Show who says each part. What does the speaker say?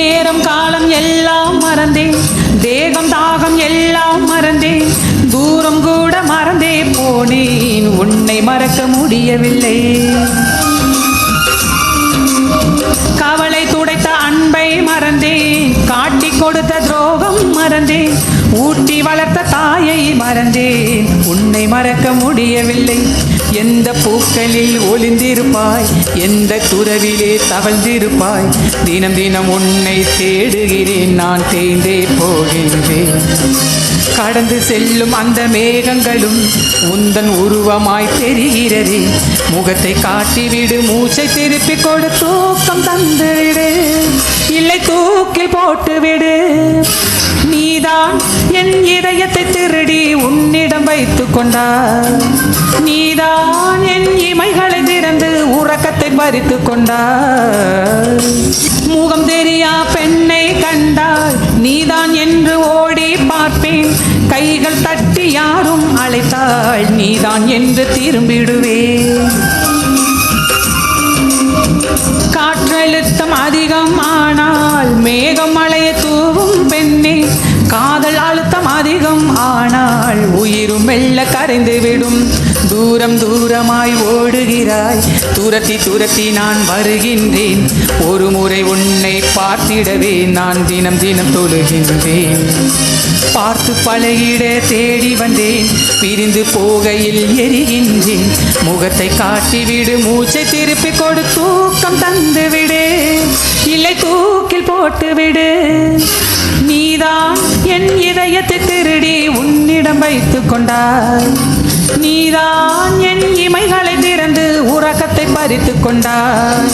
Speaker 1: நேரம் காலம் எல்லாம் மறந்தேன். தேகம் தாகம் எல்லாம் மறந்தேன். தூரம் கூட மறந்தே போனேன். உன்னை மறக்க முடியவில்லை. கவலை துடைத்த அன்பை மறந்தேன். காட்டி கொடுத்த துரோகம் மறந்தேன். ஊட்டி வளர்த்த தாயை மறந்தேன். உன்னை மறக்க முடியவில்லை. எந்த பூக்களில் ஒளிந்திருப்பாய்? எந்த துறவிலே தவழ்ந்திருப்பாய்? தினம் தினம் உன்னை தேடுகிறேன் நான் தேய்ந்தே போகின்றேன். கடந்து செல்லும் அந்த மேகங்களும் உந்தன் உருவமாய் தெரிகிறதே. முகத்தை காட்டிவிடு மூச்சை திருப்பி கொடு தூக்கம் தந்துவிடு. இல்லை தூக்கில் போட்டுவிடு. நீதான் என் இதயத்தை திருடி உன்னிடம் வைத்து கொண்டார். நீதான் என் இமைகளை திறந்து உறக்கத்தை பறித்து கொண்டார். முகம் தெரியா பெண்ணை கண்டாய் நீதான் என்று ஓடி பார்ப்பேன். கைகள் தட்டி யாரும் அழைத்தாள் நீதான் என்று திரும்பிடுவேன். காற்றழுத்தம் அதிகம் ஆனால் மேகம் அதிகம் ஆனால் உயிரும் மெல்ல கரைந்து விடும். தூரம் தூரமாய் ஓடுகிறாய். துரத்தி துரத்தி நான் வருகின்றேன். ஒரு முறை உன்னை பார்த்திடவே நான் தினம் தினம் தொழுகின்றேன். பார்த்து பழகிட தேடி வந்தேன். பிரிந்து போகையில் எரிகின்றேன். முகத்தை காட்டிவிடு மூச்சை திருப்பி கொடு தூக்கம் தந்துவிடு. இல்லை தூக்கில் போட்டுவிடு. இதயத்தை திருடி உன்னிடம் வைத்து கொண்டாய் நீதான் என் இமைகளை திறந்து உறக்கத்தை பறித்து கொண்டாய்